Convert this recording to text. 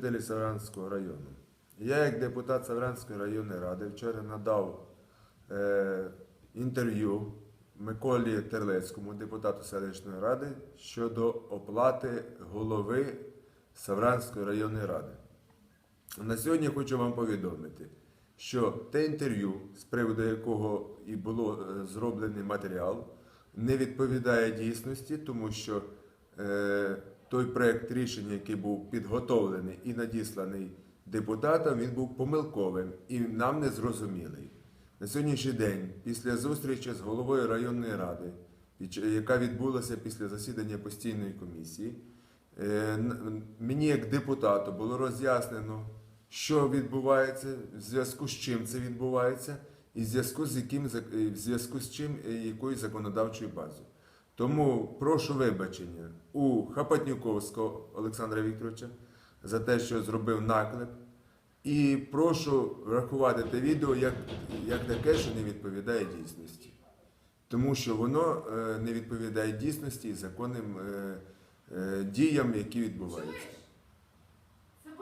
жителі Савранського району. Я, як депутат Савранської районної ради, вчора надав е, інтерв'ю Миколі Терлецькому, депутату селищної ради, щодо оплати голови Савранської районної ради. На сьогодні хочу вам повідомити, що те інтерв'ю, з приводу якого і було е, зроблений матеріал, не відповідає дійсності, тому що е, той проект рішення, який був підготовлений і надісланий депутатам, він був помилковим і нам не зрозумілий. На сьогоднішній день, після зустрічі з головою районної ради, яка відбулася після засідання постійної комісії, е, мені як депутату було роз'яснено, що відбувається, в зв'язку з чим це відбувається, і в зв'язку з яким в зв'язку з чим якою законодавчою базою. Тому прошу вибачення у Хапатнюковського Олександра Вікторовича за те, що зробив наклеп. І прошу врахувати те відео як, як таке, що не відповідає дійсності. Тому що воно е, не відповідає дійсності і законним е, е, діям, які відбуваються.